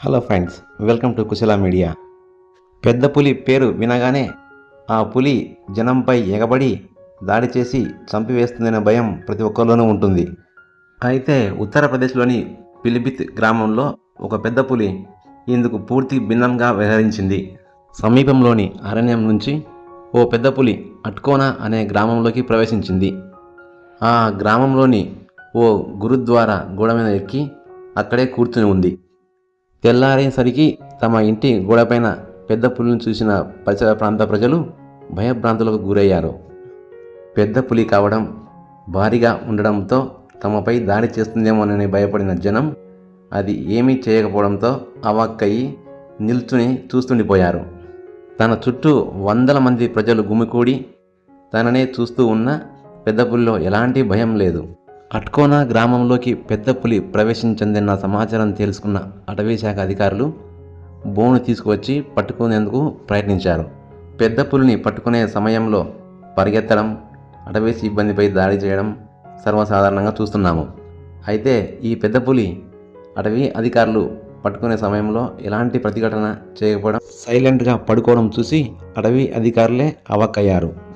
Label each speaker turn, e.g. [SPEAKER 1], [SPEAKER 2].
[SPEAKER 1] Hello friends welcome to Kushala media పెద్ద పులి పేరు వినగానే ఆ పులి జనంపై ఎగబడి దాడి చేసి చంపివేస్తుందనే భయం ప్రతి ఒక్కరిలోనూ ఉంటుంది. అయితే ఉత్తరప్రదేశ్లోని పిలిబిత్ గ్రామంలో ఒక పెద్ద పులి ఇందుకు పూర్తి భిన్నంగా వ్యవహరించింది. సమీపంలోని అరణ్యం నుంచి ఓ పెద్ద పులి అట్కోనా అనే గ్రామంలోకి ప్రవేశించింది. ఆ గ్రామంలోని ఓ గురుద్వారా గోడ మీద ఎక్కి అక్కడే కూర్చుని ఉంది. తెల్లారేసరికి తమ ఇంటి గోడపైన పెద్ద పులిని చూసిన పరిసర ప్రాంత ప్రజలు భయభ్రాంతులకు గురయ్యారు. పెద్ద పులి కావడం భారీగా ఉండడంతో తమపై దాడి చేస్తుందేమోనని భయపడిన జనం అది ఏమీ చేయకపోవడంతో అవాక్కయి నిల్చుని చూస్తుండిపోయారు. తన చుట్టూ వందల మంది ప్రజలు గుమికూడి తననే చూస్తూ ఉన్న పెద్ద పులిలో ఎలాంటి భయం లేదు. అట్కోనా గ్రామంలోకి పెద్ద పులి ప్రవేశించిందన్న సమాచారం తెలుసుకున్న అటవీ శాఖ అధికారులు బోను తీసుకువచ్చి పట్టుకునేందుకు ప్రయత్నించారు. పెద్ద పులిని పట్టుకునే సమయంలో పరిగెత్తడం అటవీ సిబ్బందిపై దాడి చేయడం సర్వసాధారణంగా చూస్తున్నాము. అయితే ఈ పెద్ద పులి అటవీ అధికారులు పట్టుకునే సమయంలో ఎలాంటి ప్రతిఘటన చేయకపోవడం సైలెంట్గా పడుకోవడం చూసి అటవీ అధికారులే అవక్కయ్యారు.